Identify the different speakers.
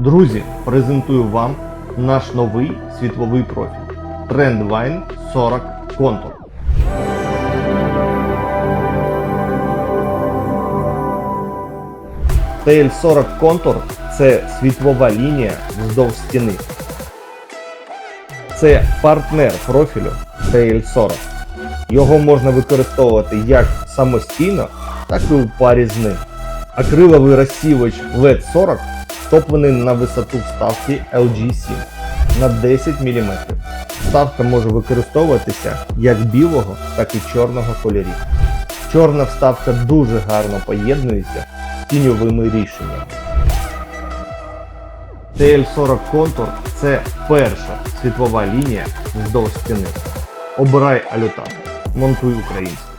Speaker 1: Друзі, презентую вам наш новий світловий профіль Trendline 40 Contour. TL40 Contour це світлова лінія вздовж стіни. Це партнер профілю TL40. Його можна використовувати як самостійно, так і у парі з ним. Акриловий розсівач LED 40 втоплений на висоту вставки LG7 на 10 мм. Вставка може використовуватися як білого, так і чорного кольорів. Чорна вставка дуже гарно поєднується з тіньовими рішеннями. TL40 Contour – це перша світлова лінія вздовж стіни. Обирай алютатор. Монтуй українською.